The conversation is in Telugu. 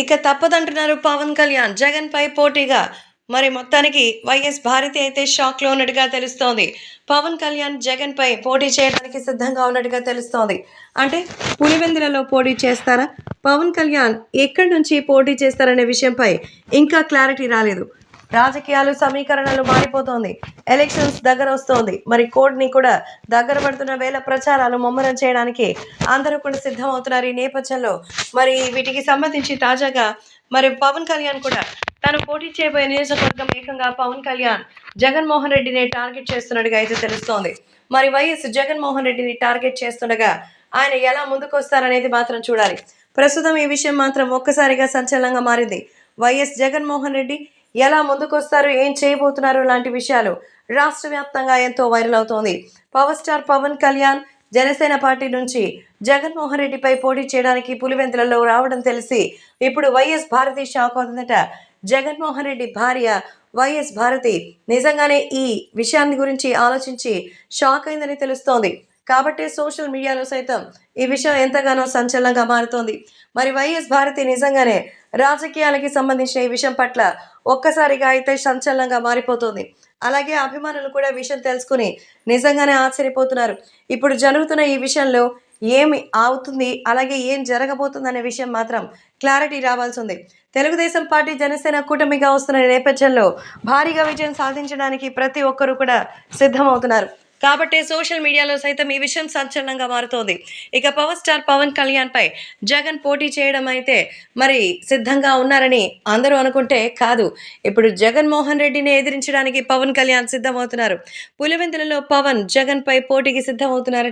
ఇక తప్పదంటున్నారు పవన్ కళ్యాణ్. జగన్ పై పోటీగా. మరి మొత్తానికి వైఎస్ భారతి అయితే షాక్లో ఉన్నట్టుగా తెలుస్తోంది. పవన్ కళ్యాణ్ జగన్ పై పోటీ చేయడానికి సిద్ధంగా ఉన్నట్టుగా తెలుస్తోంది. అంటే పులివెందులలో పోటీ చేస్తారా? పవన్ కళ్యాణ్ ఎక్కడి నుంచి పోటీ చేస్తారనే విషయంపై ఇంకా క్లారిటీ రాలేదు. రాజకీయాలు సమీకరణలు మారిపోతోంది. ఎలక్షన్స్ దగ్గర వస్తోంది. మరి కోడ్ని కూడా దగ్గర పడుతున్న వేళ ప్రచారాలు ముమ్మరం చేయడానికి అందరూ కూడా సిద్ధమవుతున్నారు ఈ నేపథ్యంలో. మరి వీటికి సంబంధించి తాజాగా మరి పవన్ కళ్యాణ్ కూడా తాను పోటీ చేయబోయే నియోజకవర్గం ఏకంగా పవన్ కళ్యాణ్ జగన్మోహన్ రెడ్డిని టార్గెట్ చేస్తున్నట్టుగా అయితే తెలుస్తోంది. మరి వైఎస్ జగన్మోహన్ రెడ్డిని టార్గెట్ చేస్తుండగా ఆయన ఎలా ముందుకొస్తారనేది మాత్రం చూడాలి. ప్రస్తుతం ఈ విషయం మాత్రం ఒక్కసారిగా సంచలనంగా మారింది. వైఎస్ జగన్మోహన్ రెడ్డి ఎలా ముందుకొస్తారు ఏం చేయబోతున్నారు లాంటి విషయాలు రాష్ట్ర వ్యాప్తంగా ఎంతో వైరల్ అవుతోంది. Power star Pawan Kalyan Janasena party నుంచి జగన్మోహన్ రెడ్డిపై పోటీ చేయడానికి పులివెందులలో రావడం తెలిసి ఇప్పుడు వైఎస్ భారతి షాక్ అవుతుందట. జగన్మోహన్ రెడ్డి భార్య వైఎస్ భారతి నిజంగానే ఈ విషయాన్ని గురించి ఆలోచించి షాక్ అయిందని తెలుస్తోంది. కాబట్టి సోషల్ మీడియాలో సైతం ఈ విషయం ఎంతగానో సంచలనంగా మారుతోంది. మరి వైఎస్ భారతి నిజంగానే రాజకీయాలకి సంబంధించిన ఈ విషయం పట్ల ఒక్కసారిగా అయితే సంచలనంగా మారిపోతుంది. అలాగే అభిమానులు కూడా విషయం తెలుసుకుని నిజంగానే ఆశ్చర్యపోతున్నారు. ఇప్పుడు జరుగుతున్న ఈ విషయంలో ఏమి అవుతుంది అలాగే ఏం జరగబోతుంది అనే విషయం మాత్రం క్లారిటీ రావాల్సి ఉంది. తెలుగుదేశం పార్టీ జనసేన కూటమిగా వస్తున్న నేపథ్యంలో భారీగా విజయం సాధించడానికి ప్రతి ఒక్కరూ కూడా సిద్ధమవుతున్నారు. కాబట్టి సోషల్ మీడియాలో సైతం ఈ విషయం సంచలనంగా మారుతోంది. ఇక పవర్ స్టార్ పవన్ కళ్యాణ్ పై జగన్ పోటీ చేయడం అయితే మరి సిద్ధంగా ఉన్నారని అందరూ అనుకుంటే కాదు. ఇప్పుడు జగన్మోహన్ రెడ్డిని ఎదిరించడానికి పవన్ కళ్యాణ్ సిద్ధమవుతున్నారు. పులివెందులలో పవన్ జగన్ పై పోటీకి సిద్ధమవుతున్నారు